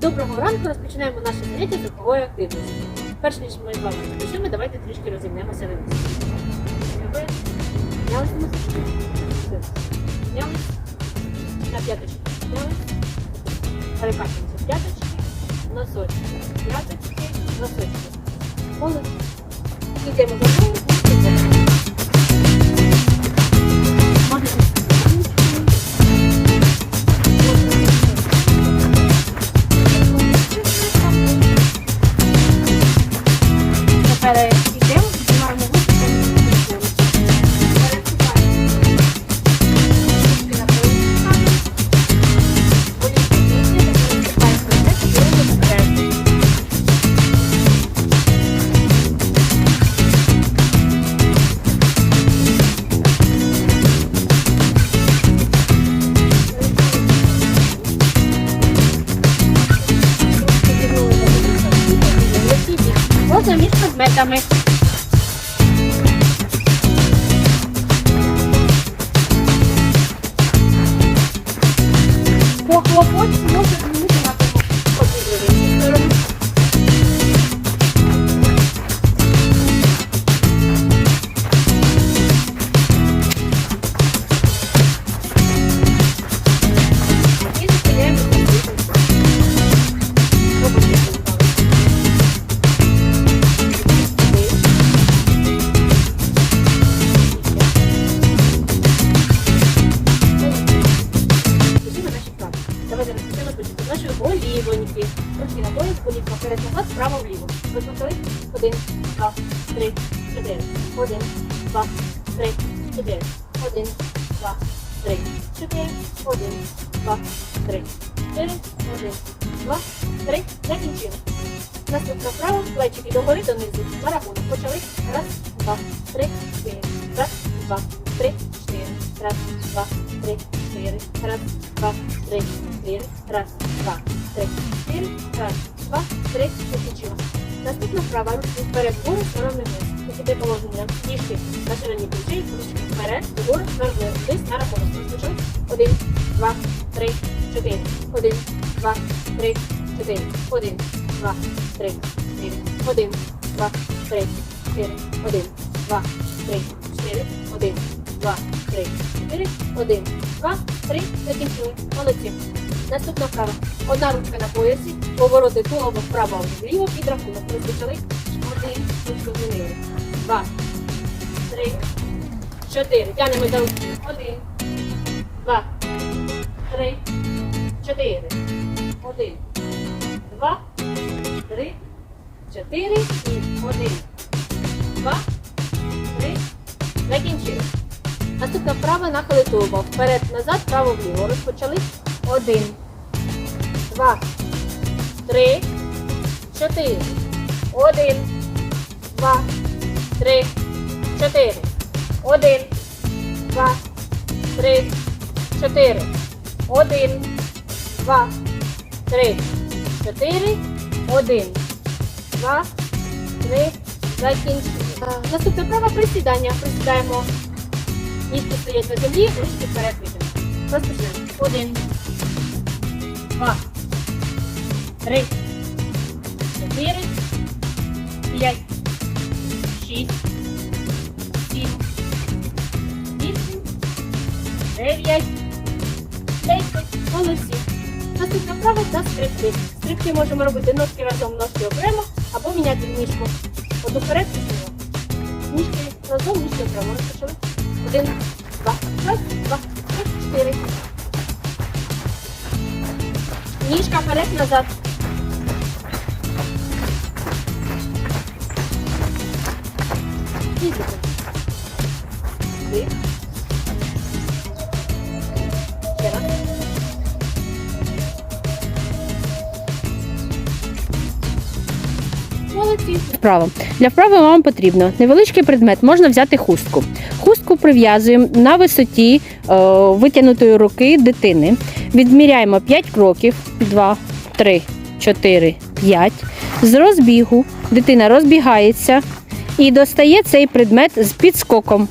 Доброго ранку розпочинаємо наше заняття з рухової активності. Перш ніж ми з вами розпочнемо, давайте трішки розімнемося на носочки? Знялись? На п'яточки. Знялись? Перекачуємося. П'яточки, носочки. П'яточки, носочки. Молодці. Йдемо за мною. Yeah. Можна між предметами. По з нашої голівоньки. На пояс, голівка вперед назад, справа вліво. Ви почали? Один, два, три, чотири. Один, два, три, чотири. Один, два, три, чотири. Один, два, три, чотири. Один, два, три. Закінчили. Наступна вправа, плечики догори донизу. На. Почали. Раз, два, три, чотири. Раз, два, три, чотири. Раз, два, три, чотири. Раз, два, три, чотири. Раз, два, три, чотири. Раз, два, три. Закінчила. Наступна вправа. Ручки вперед, вгору, сторони вниз. Висоте положення. Ніжки на ширині плечей. Ручки вперед, вгору, сторони вниз. На рахунок. Розпочали. Один, два, три, чотири. Один, два, три, чотири. Один, два, три, чотири. Один, два, три, чотири. Один, два, три, чотири. Один, два, три, чотири. Один, два, три. Закінчили. Молодці. Наступна вправа. Одна ручка на поясі, повороти тулово вправо вліво під рахунок. Розпочали. Один, ручку змінили. Два, три, чотири. Тянемо за ручки. Один, два, три, чотири. Один, два, три, чотири і один, Наступна вправа нахили тулуба. Вперед, назад, право вліво. Розпочали. Один, два, три, чотири. Один, два, три, чотири. Один, два, три, чотири. Один, два, три, чотири. Один, два, три. Закінчили. А, Наступна вправа присідання. Присідаємо. Ніжки стоять на землі, ручки вперед витягнемо. Розпочнемо. Один, два, три, чотири, п'ять, шість, сім, вісім, дев'ять, десять. Молодці. Наступна вправа та стрибки. Стрибки можемо робити ножки разом, ножки окремо, або міняти ніжку. Одну вперед, пішли. Ніжки разом, ніжки окремо. Розпочали. Один, два, раз, два, три, чотири. Ніжка вперед, назад. Фізика. Вдих. Вправо. Для вправи вам потрібно невеличкий предмет, можна взяти хустку. Хустку прив'язуємо на висоті е, витягнутої руки дитини. Відміряємо 5 кроків: 2, 3, 4, 5. З розбігу дитина розбігається і достає цей предмет з підскоком.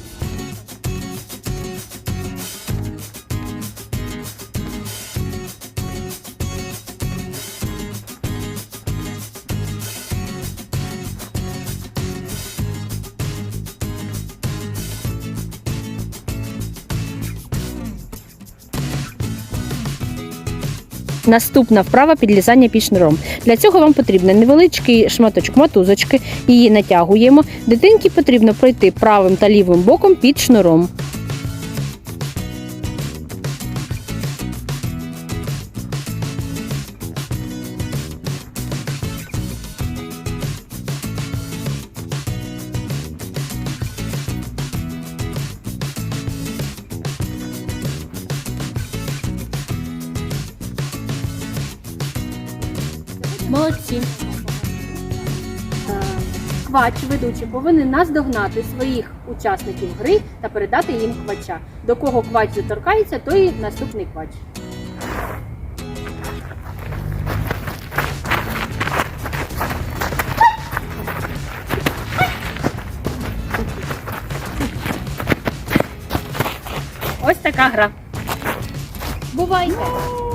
Наступна вправа підлізання під шнуром. Для цього вам потрібен невеличкий шматочок мотузочки. Її натягуємо. Дитинці потрібно пройти правим та лівим боком під шнуром. Молодці. Квач, ведучий, повинен наздогнати своїх учасників гри та передати їм квача. До кого квач доторкається, той наступний квач. Ось така гра. Бувайте!